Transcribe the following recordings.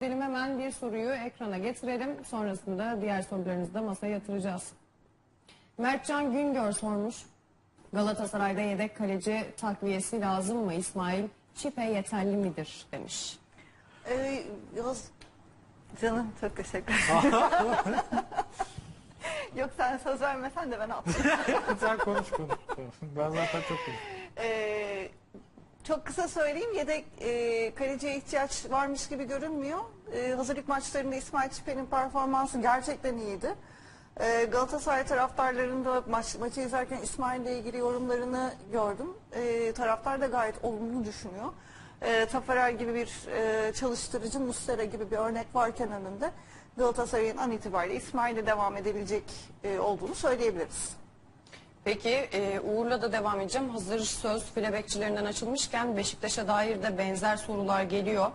Edelim hemen bir soruyu ekrana getirelim. Sonrasında diğer sorularınızı da masaya yatıracağız. Mertcan Güngör sormuş. Galatasaray'da yedek kaleci takviyesi lazım mı İsmail? Çipe yeterli midir demiş. Ee, Yavuz, canım çok teşekkür Yok sen söz vermesen de ben atlayayım. Sen konuş konuş. Ben zaten çok konuşuyorum. Ee, çok kısa söyleyeyim yedek e, kaleciye ihtiyaç varmış gibi görünmüyor. E, hazırlık maçlarında İsmail Çipe'nin performansı gerçekten iyiydi. E, Galatasaray taraftarlarında maç, maçı izlerken İsmail ile ilgili yorumlarını gördüm. E, taraftar da gayet olumlu düşünüyor. E, Tafarel gibi bir e, çalıştırıcı, Muslera gibi bir örnek varken önünde Galatasaray'ın an itibariyle İsmail'le devam edebilecek e, olduğunu söyleyebiliriz. Peki e, Uğur'la da devam edeceğim. Hazır söz file bekçilerinden açılmışken Beşiktaş'a dair de benzer sorular geliyor.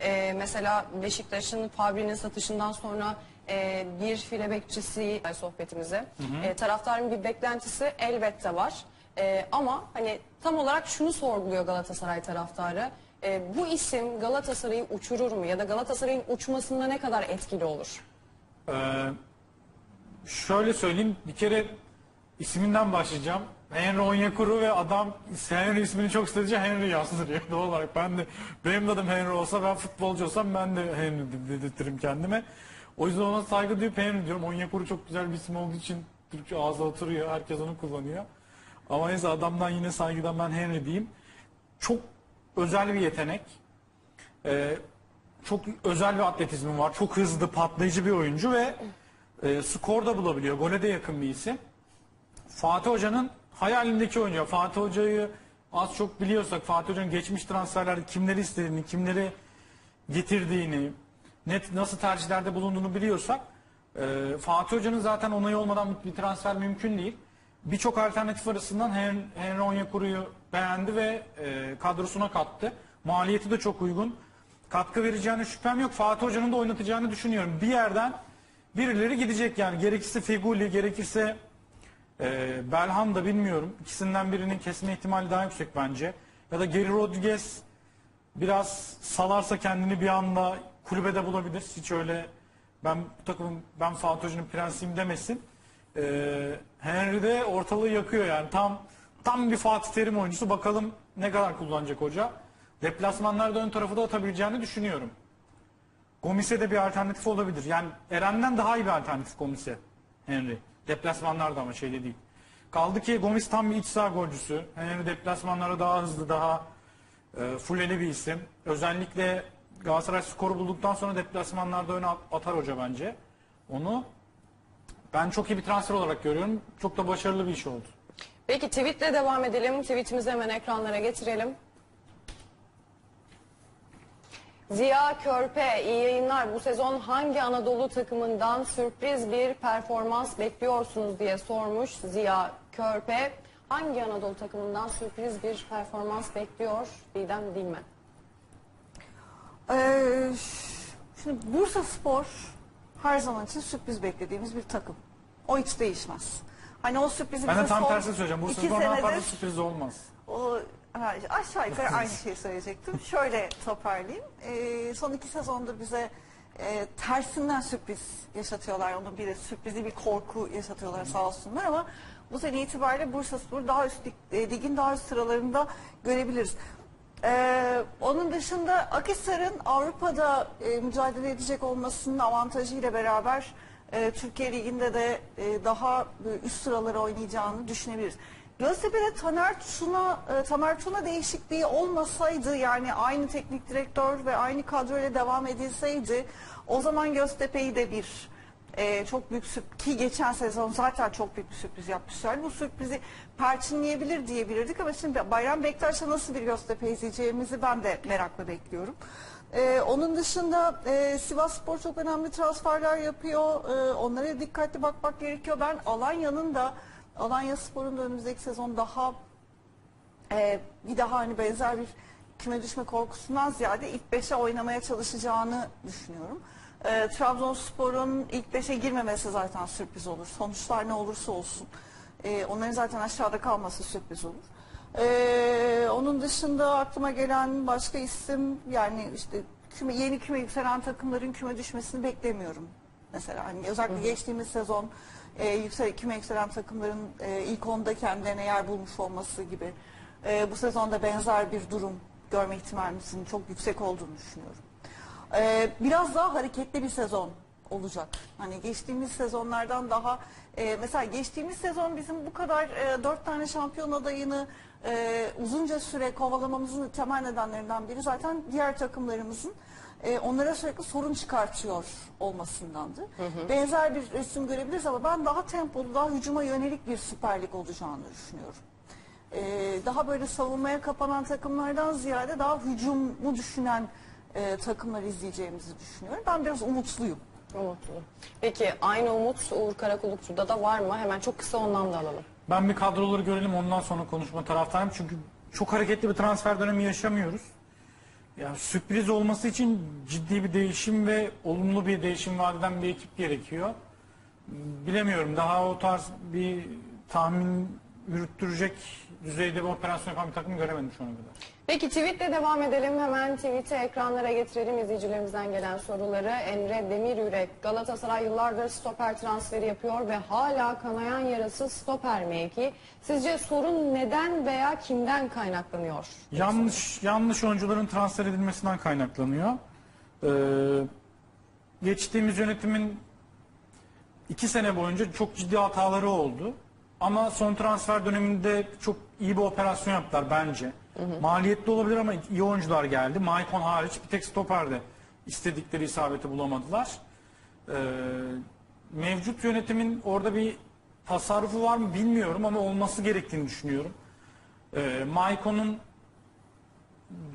E, mesela Beşiktaş'ın Fabri'nin satışından sonra e, bir file bekçisi sohbetimize. E, taraftarın bir beklentisi elbette var. E, ama hani tam olarak şunu sorguluyor Galatasaray taraftarı. E, bu isim Galatasaray'ı uçurur mu ya da Galatasaray'ın uçmasında ne kadar etkili olur? Ee, şöyle söyleyeyim. Bir kere isminden başlayacağım. Henry Onyekuru ve adam Henry ismini çok istedince Henry yazdırıyor doğal olarak. Ben de benim de adım Henry olsa ben futbolcu olsam ben de Henry dedirtirim kendime. O yüzden ona saygı duyup Henry diyorum. Onyekuru çok güzel bir isim olduğu için Türkçe ağza oturuyor. Herkes onu kullanıyor. Ama neyse adamdan yine saygıdan ben Henry diyeyim. Çok özel bir yetenek. Ee, çok özel bir atletizmi var. Çok hızlı, patlayıcı bir oyuncu ve e, skor da bulabiliyor. Gole de yakın bir isim. Fatih Hoca'nın hayalindeki oyuncu. Fatih Hoca'yı az çok biliyorsak Fatih Hoca'nın geçmiş transferlerde kimleri istediğini, kimleri getirdiğini, net nasıl tercihlerde bulunduğunu biliyorsak e, Fatih Hoca'nın zaten onayı olmadan bir transfer mümkün değil. Birçok alternatif arasından Hen- Henry Onyekuru'yu beğendi ve e, kadrosuna kattı. Maliyeti de çok uygun. Katkı vereceğine şüphem yok. Fatih Hoca'nın da oynatacağını düşünüyorum. Bir yerden birileri gidecek yani. Gerekirse Feguli, gerekirse e, Belham da bilmiyorum. İkisinden birinin kesme ihtimali daha yüksek bence. Ya da Geri Rodriguez biraz salarsa kendini bir anda kulübede bulabilir. Hiç öyle ben bu takımın ben Fatih Hoca'nın prensiyim demesin. Ee, Henry de ortalığı yakıyor yani tam tam bir Fatih Terim oyuncusu. Bakalım ne kadar kullanacak hoca. Deplasmanlarda ön tarafı da atabileceğini düşünüyorum. Gomis'e de bir alternatif olabilir. Yani Eren'den daha iyi bir alternatif Gomis'e Henry. Deplasmanlarda ama şeyde değil. Kaldı ki Gomis tam bir iç saha golcüsü. Henry deplasmanlara daha hızlı, daha e, fulleli bir isim. Özellikle Galatasaray skoru bulduktan sonra deplasmanlarda öne at- atar hoca bence. Onu ben çok iyi bir transfer olarak görüyorum. Çok da başarılı bir iş oldu. Peki tweetle devam edelim. Tweetimizi hemen ekranlara getirelim. Ziya Körpe iyi yayınlar. Bu sezon hangi Anadolu takımından sürpriz bir performans bekliyorsunuz diye sormuş Ziya Körpe. Hangi Anadolu takımından sürpriz bir performans bekliyor Didem Dilmen? Ee, şimdi Bursa Spor her zaman için sürpriz beklediğimiz bir takım. O hiç değişmez. Hani o sürprizi Ben de bize tam son tersini söyleyeceğim. Bu iki sezon fazla senedir sürpriz olmaz. o aşağı yukarı aynı şeyi söyleyecektim. Şöyle toparlayayım. Ee, son iki sezondur bize e, tersinden sürpriz yaşatıyorlar. Onun bir de sürprizi bir korku yaşatıyorlar sağ olsunlar ama bu sene itibariyle Bursa Spor daha üst lig- e, ligin daha üst sıralarında görebiliriz. Ee, onun dışında Akhisar'ın Avrupa'da e, mücadele edecek olmasının avantajıyla beraber e, Türkiye Ligi'nde de e, daha e, üst sıraları oynayacağını düşünebiliriz. Göztepe'de Taner Tuna, e, Tamer Tuna değişikliği olmasaydı yani aynı teknik direktör ve aynı kadroyla devam edilseydi o zaman Göztepe'yi de bir e, çok büyük sürpriz ki geçen sezon zaten çok büyük bir sürpriz yapmışlar. Bu sürprizi perçinleyebilir diyebilirdik ama şimdi Bayram Bektaş'la nasıl bir Göztepe izleyeceğimizi ben de merakla bekliyorum. E, onun dışında e, Sivas Spor çok önemli transferler yapıyor. E, onlara dikkatli bakmak gerekiyor. Ben Alanya'nın da Alanya Spor'un da önümüzdeki sezon daha e, bir daha hani benzer bir küme düşme korkusundan ziyade ilk beşe oynamaya çalışacağını düşünüyorum. E, Trabzonspor'un ilk beşe girmemesi zaten sürpriz olur. Sonuçlar ne olursa olsun. E, onların zaten aşağıda kalması sürpriz olur. E, onun dışında aklıma gelen başka isim yani işte Şimdi yeni küme yükselen takımların küme düşmesini beklemiyorum. Mesela hani özellikle geçtiğimiz sezon e, yüksel, küme yükselen takımların e, ilk onda kendilerine yer bulmuş olması gibi. E, bu sezonda benzer bir durum görme ihtimalimizin çok yüksek olduğunu düşünüyorum. E, biraz daha hareketli bir sezon olacak. Hani geçtiğimiz sezonlardan daha e, mesela geçtiğimiz sezon bizim bu kadar e, dört tane şampiyon adayını e, uzunca süre kovalamamızın temel nedenlerinden biri zaten diğer takımlarımızın e, onlara sürekli sorun çıkartıyor olmasındandı. Benzer bir resim görebiliriz ama ben daha tempolu, daha hücuma yönelik bir Süper Lig olacağını düşünüyorum. E, daha böyle savunmaya kapanan takımlardan ziyade daha hücumu düşünen e, takımlar izleyeceğimizi düşünüyorum. Ben biraz umutluyum. Umutlu. Peki aynı umut Uğur Karakulukçu'da da var mı? Hemen çok kısa ondan da alalım. Ben bir kadroları görelim ondan sonra konuşma taraftarıyım. Çünkü çok hareketli bir transfer dönemi yaşamıyoruz. Ya sürpriz olması için ciddi bir değişim ve olumlu bir değişim vaat bir ekip gerekiyor. Bilemiyorum daha o tarz bir tahmin yürüttürecek düzeyde bir operasyon yapan bir takım göremedim şu ana kadar. Peki tweetle devam edelim. Hemen tweet'i ekranlara getirelim izleyicilerimizden gelen soruları. Emre Demiryürek, Galatasaray yıllardır stoper transferi yapıyor ve hala kanayan yarası stoper mevki. Sizce sorun neden veya kimden kaynaklanıyor? Yanlış yanlış oyuncuların transfer edilmesinden kaynaklanıyor. Ee, geçtiğimiz yönetimin iki sene boyunca çok ciddi hataları oldu. Ama son transfer döneminde çok iyi bir operasyon yaptılar bence. Maliyetli olabilir ama iyi oyuncular geldi. Maicon hariç bir tek stoperde istedikleri isabeti bulamadılar. Ee, mevcut yönetimin orada bir tasarrufu var mı bilmiyorum ama olması gerektiğini düşünüyorum. Ee, Maicon'un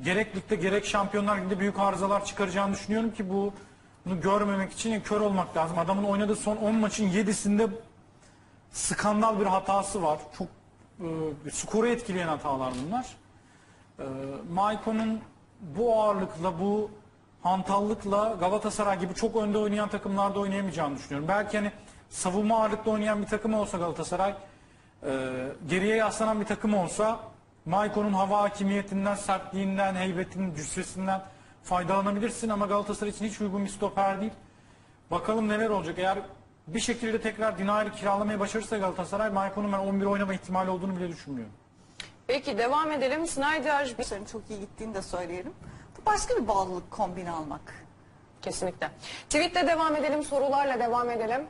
gerek ligde gerek şampiyonlar liginde büyük arızalar çıkaracağını düşünüyorum ki bu bunu görmemek için kör olmak lazım. Adamın oynadığı son 10 maçın 7'sinde skandal bir hatası var. Çok e, skoru etkileyen hatalar bunlar. E, Maicon'un bu ağırlıkla, bu hantallıkla Galatasaray gibi çok önde oynayan takımlarda oynayamayacağını düşünüyorum. Belki hani savunma ağırlıklı oynayan bir takım olsa Galatasaray, e, geriye yaslanan bir takım olsa Maicon'un hava hakimiyetinden, sertliğinden, heybetinin, cüssesinden faydalanabilirsin ama Galatasaray için hiç uygun bir stoper değil. Bakalım neler olacak. Eğer bir şekilde tekrar Dinay'ı kiralamayı başarırsa Galatasaray, Maicon'un ben 11 oynama ihtimali olduğunu bile düşünmüyorum. Peki devam edelim. Snyder İşlerin çok iyi gittiğini de söyleyelim. Bu başka bir bağlılık kombini almak. Kesinlikle. Tweetle devam edelim, sorularla devam edelim.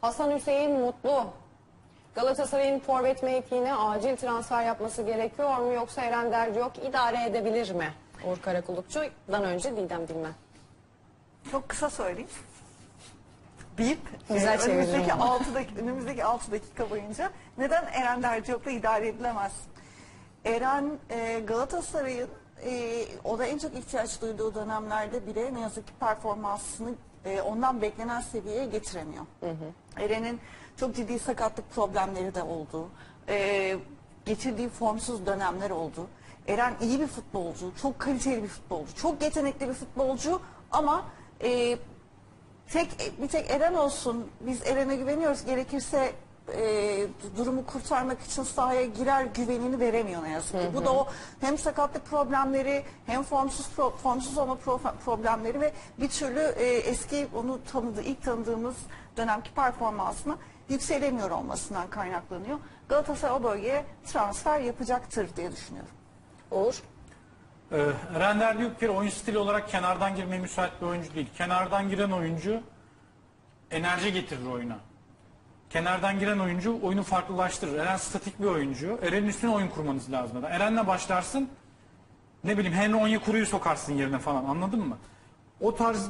Hasan Hüseyin Mutlu. Galatasaray'ın forvet mevkiine acil transfer yapması gerekiyor mu yoksa Eren Derdi yok idare edebilir mi? Uğur Karakulukçu'dan önce Didem Bilmen. Çok kısa söyleyeyim. Bir, Güzel e, çevirdin önümüzdeki ama. 6 dakika, önümüzdeki 6 dakika boyunca neden Eren Derciyok'la idare edilemez? Eren e, Galatasaray'ın e, o da en çok ihtiyaç duyduğu dönemlerde bile ne yazık ki performansını e, ondan beklenen seviyeye getiremiyor. Eren'in çok ciddi sakatlık problemleri de oldu. E, geçirdiği formsuz dönemler oldu. Eren iyi bir futbolcu, çok kaliteli bir futbolcu, çok yetenekli bir futbolcu ama e, tek bir tek Eren olsun. Biz Eren'e güveniyoruz. Gerekirse e, durumu kurtarmak için sahaya girer güvenini veremiyor ne yazık ki. Bu da o hem sakatlık problemleri hem formsuz pro- formsuz olma pro- problemleri ve bir türlü e, eski onu tanıdığı ilk tanıdığımız dönemki performansına yükselemiyor olmasından kaynaklanıyor. Galatasaray o bölgeye transfer yapacaktır diye düşünüyorum. Uğur. Ee, Render diyor ki oyun stili olarak kenardan girmeye müsait bir oyuncu değil. Kenardan giren oyuncu enerji getirir oyuna. Kenardan giren oyuncu oyunu farklılaştırır. Eren statik bir oyuncu. Eren'in üstüne oyun kurmanız lazım. Eren'le başlarsın ne bileyim Henry Onyekuru'yu sokarsın yerine falan anladın mı? O tarz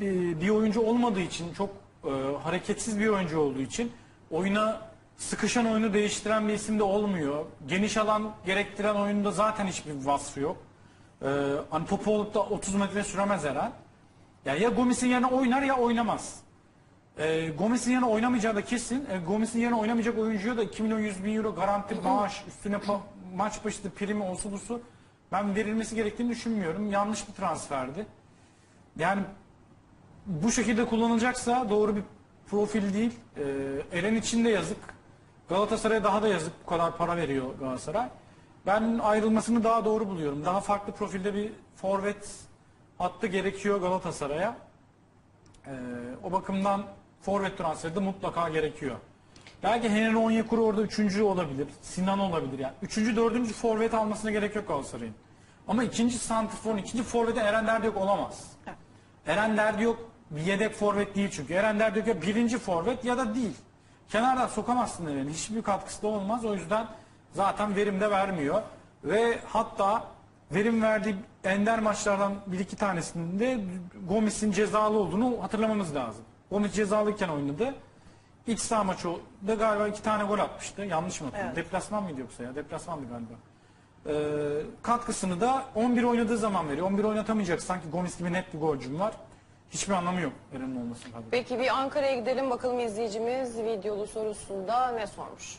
bir oyuncu olmadığı için çok e, hareketsiz bir oyuncu olduğu için oyuna sıkışan oyunu değiştiren bir isim de olmuyor. Geniş alan gerektiren oyunda zaten hiçbir vasfı yok. E, hani topu olup da 30 metre süremez Eren. Ya, ya Gomis'in yerine oynar ya oynamaz. E, Gomez'in yerine oynamayacağı da kesin. E, Gomez'in yerine oynamayacak oyuncuya da 2 milyon 100 bin euro garanti maaş üstüne maç başı primi olsa busu ben verilmesi gerektiğini düşünmüyorum. Yanlış bir transferdi. Yani bu şekilde kullanılacaksa doğru bir profil değil. E, Eren için de yazık. Galatasaray'a daha da yazık bu kadar para veriyor Galatasaray. Ben ayrılmasını daha doğru buluyorum. Daha farklı profilde bir forvet hattı gerekiyor Galatasaray'a. Ee, o bakımdan forvet transferi de mutlaka gerekiyor. Belki Henry Onyekuru orada üçüncü olabilir. Sinan olabilir yani. Üçüncü, dördüncü forvet almasına gerek yok Galatasaray'ın. Ama ikinci santrforun, ikinci forvete Eren Derdiyok olamaz. Eren Derdiyok bir yedek forvet değil çünkü. Eren Derdiyok ya birinci forvet ya da değil. Kenardan sokamazsın Eren'i. Hiçbir katkısı da olmaz. O yüzden zaten verim de vermiyor. Ve hatta verim verdiği ender maçlardan bir iki tanesinde Gomis'in cezalı olduğunu hatırlamamız lazım. Gomis cezalıyken oynadı. İç saha maçı da galiba iki tane gol atmıştı. Yanlış mı hatırlıyorum? Evet. Deplasman mıydı yoksa ya? Deplasmandı galiba. Ee, katkısını da 11 oynadığı zaman veriyor. 11 oynatamayacak. Sanki Gomis gibi net bir golcüm var. Hiçbir anlamı yok Eren'in olmasının. Peki bir Ankara'ya gidelim bakalım izleyicimiz videolu sorusunda ne sormuş?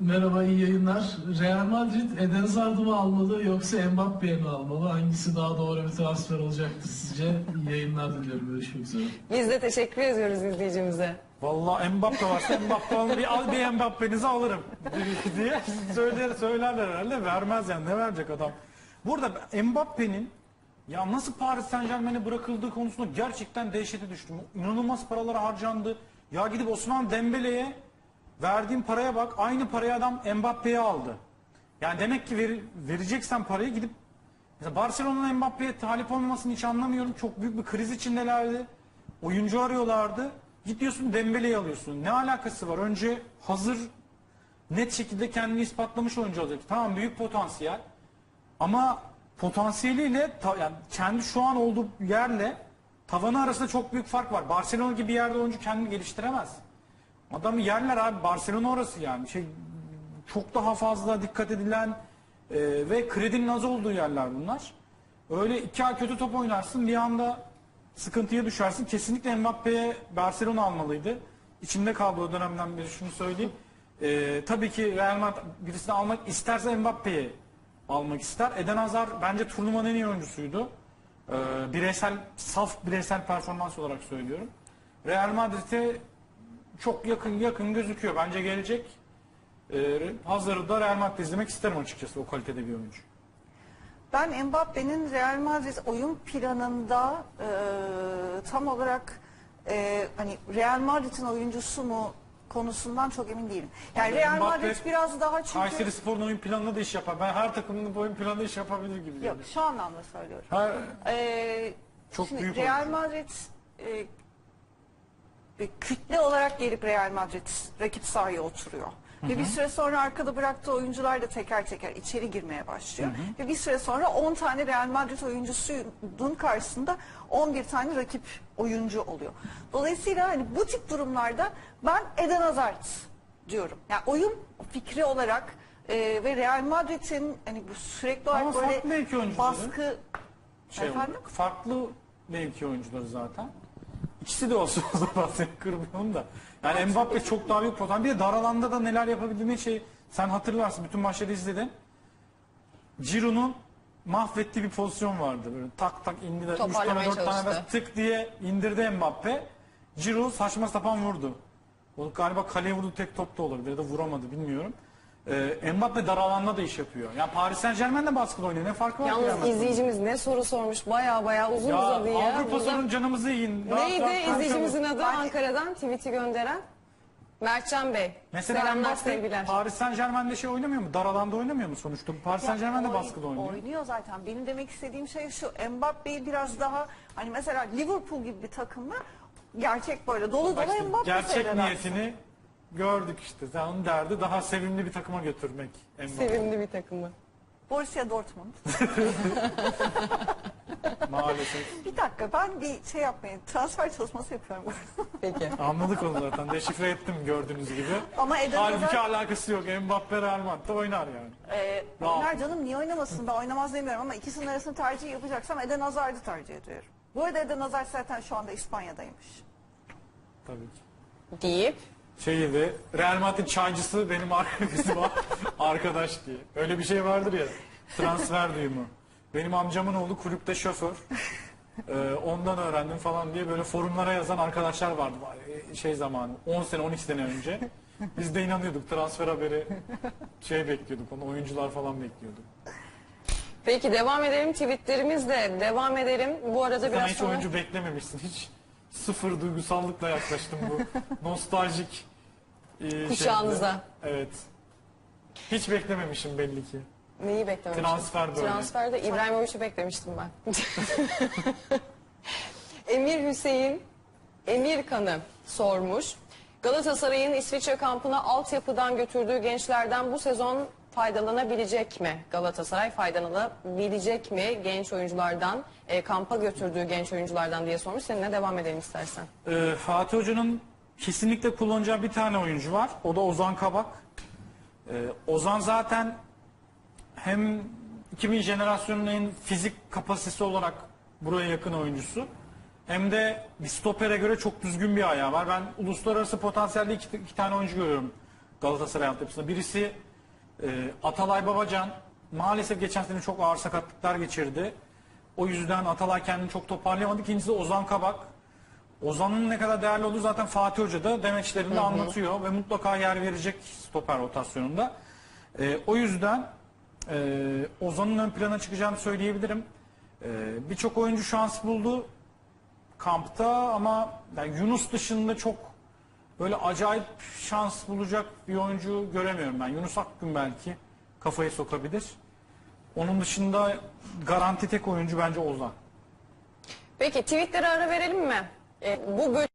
Merhaba iyi yayınlar. Real Madrid Eden Hazard'ı mı almalı yoksa Mbappe'yi mi almalı? Hangisi daha doğru bir transfer olacaktı sizce? İyi yayınlar diliyorum. Görüşmek üzere. Biz de teşekkür ediyoruz izleyicimize. Vallahi Mbappe varsa Mbappe alır. Bir, al bir Mbappe'nizi alırım diye söyler, söylerler herhalde. Vermez yani. Ne verecek adam? Burada Mbappe'nin ya nasıl Paris Saint Germain'e bırakıldığı konusunda gerçekten dehşete düştüm. İnanılmaz paralar harcandı. Ya gidip Osman Dembele'ye verdiğim paraya bak. Aynı parayı adam Mbappe'ye aldı. Yani demek ki veri- vereceksen parayı gidip Mesela Barcelona'nın Mbappe'ye talip olmamasını hiç anlamıyorum. Çok büyük bir kriz içindelerdi. Oyuncu arıyorlardı. Gidiyorsun Dembele'yi alıyorsun. Ne alakası var? Önce hazır net şekilde kendini ispatlamış oyuncu olacak. Tamam büyük potansiyel. Ama potansiyeliyle ta- yani kendi şu an olduğu yerle tavanı arasında çok büyük fark var. Barcelona gibi bir yerde oyuncu kendini geliştiremez. Adamı yerler abi. Barcelona orası yani. Şey çok daha fazla dikkat edilen e, ve kredinin az olduğu yerler bunlar. Öyle iki ay kötü top oynarsın bir anda sıkıntıya düşersin. Kesinlikle Mbappe'ye Barcelona almalıydı. İçimde kaldı o dönemden beri şunu söyleyeyim. E, tabii ki Real Madrid birisini almak isterse Mbappe'yi almak ister. Eden Hazard bence turnuvanın en iyi oyuncusuydu. E, bireysel, saf bireysel performans olarak söylüyorum. Real Madrid'e çok yakın yakın gözüküyor. Bence gelecek. Ee, Hazır'ı da Real Madrid izlemek isterim açıkçası o kalitede bir oyuncu. Ben Mbappe'nin Real Madrid oyun planında e, tam olarak e, hani Real Madrid'in oyuncusu mu konusundan çok emin değilim. Yani Abi Real Mbappe- Madrid biraz daha çünkü Kayseri Spor'un oyun planında da iş yapar. Ben her takımın oyun planında iş yapabilir gibi yok geliyor. şu anlamda söylüyorum. Her, Ee, Çok şimdi büyük Real oyuncu. Madrid e, bir kütle olarak gelip Real Madrid rakip sahaya oturuyor. Ve bir süre sonra arkada bıraktığı oyuncular da teker teker içeri girmeye başlıyor. Ve bir süre sonra 10 tane Real Madrid oyuncusunun karşısında 11 tane rakip oyuncu oluyor. Dolayısıyla hani bu tip durumlarda ben Eden Hazard diyorum. Yani oyun fikri olarak e, ve Real Madrid'in hani bu sürekli Ama olarak farklı böyle baskı şey Efendim? farklı mevki oyuncuları zaten. İkisi de olsun o zaman seni kırmayalım da. Yani Mbappe çok daha büyük potansiyel. Bir de dar alanda da neler yapabildiğini şey sen hatırlarsın bütün maçları izledin. Giroud'un mahvettiği bir pozisyon vardı. Böyle tak tak indi de 3 tane Toparlamaya 4 tane çalıştı. tık diye indirdi Mbappe. Giroud saçma sapan vurdu. O galiba kaleye vurdu tek top da olabilir ya da vuramadı bilmiyorum. Ee, Mbappe dar alanda da iş yapıyor. Yani Paris Saint Germain de baskıda oynuyor. Ne farkı var? ki Yalnız izleyicimiz ne soru sormuş baya baya uzun Ya uzadı ya. Avrupa Burada- sorun canımızı yiyin. Rahat Neydi rahat konuşalım. izleyicimizin adı Ben- Ankara'dan tweet'i gönderen? Mertcan Bey. Mesela Selamlar Mbappe sevgiler. Paris Saint Germain'de şey oynamıyor mu? Dar alanda oynamıyor mu sonuçta? Paris Saint Germain de oyn- baskıda oynuyor. Oynuyor zaten. Benim demek istediğim şey şu. Mbappe'yi biraz daha hani mesela Liverpool gibi bir takımda gerçek böyle dolu Bak dolu işte Mbappe gerçek seyredersin. niyetini gördük işte. Sen onun derdi daha sevimli bir takıma götürmek. Mbappe. Sevimli bir takımı. Borussia Dortmund. Maalesef. bir dakika ben bir şey yapmayın. Transfer çalışması yapıyorum. Peki. Anladık onu zaten. Deşifre ettim gördüğünüz gibi. Ama Eden Halbuki Hazard alakası yok. Mbappe Real Madrid'de oynar yani. e, Rahat. oynar canım niye oynamasın ben oynamaz demiyorum ama ikisinin arasında tercih yapacaksam Eden Hazard'ı tercih ediyorum. Bu arada Eden Hazard zaten şu anda İspanya'daymış. Tabii ki. Deyip Şey gibi Real Madrid çaycısı benim arkadaşım arkadaş diye. Öyle bir şey vardır ya. Transfer duyumu. Benim amcamın oğlu kulüpte şoför. Ee, ondan öğrendim falan diye böyle forumlara yazan arkadaşlar vardı şey zamanı 10 sene 12 sene önce. Biz de inanıyorduk transfer haberi şey bekliyorduk onu oyuncular falan bekliyorduk. Peki devam edelim tweetlerimizle devam edelim. Bu arada Sen biraz hiç sonra... oyuncu beklememişsin. Hiç sıfır duygusallıkla yaklaştım bu nostaljik e, şeyde. Kuşağınıza. Evet. Hiç beklememişim belli ki. Neyi beklememiştim? Transfer böyle. Transferde İbrahimovic'i beklemiştim ben. Emir Hüseyin Emir Kanı sormuş. Galatasaray'ın İsviçre kampına altyapıdan götürdüğü gençlerden bu sezon faydalanabilecek mi? Galatasaray faydalanabilecek mi genç oyunculardan, e, kampa götürdüğü genç oyunculardan diye sormuş. Seninle devam edelim istersen. Ee, Fatih Hoca'nın kesinlikle kullanacağı bir tane oyuncu var. O da Ozan Kabak. Ee, Ozan zaten hem 2000 jenerasyonunun en fizik kapasitesi olarak buraya yakın oyuncusu. Hem de bir stopere göre çok düzgün bir ayağı var. Ben uluslararası potansiyelde iki, iki tane oyuncu görüyorum Galatasaray altyapısında. Birisi e, Atalay Babacan. Maalesef geçen sene çok ağır sakatlıklar geçirdi. O yüzden Atalay kendini çok toparlayamadı. İkincisi Ozan Kabak. Ozan'ın ne kadar değerli olduğu zaten Fatih Hoca da demeçlerinde anlatıyor ve mutlaka yer verecek stoper rotasyonunda. Ee, o yüzden e, Ozan'ın ön plana çıkacağını söyleyebilirim. Ee, Birçok oyuncu şans buldu kampta ama yani Yunus dışında çok böyle acayip şans bulacak bir oyuncu göremiyorum ben. Yunus Akgün belki kafayı sokabilir. Onun dışında garanti tek oyuncu bence Ozan. Peki tweetlere ara verelim mi? E, bu bölüm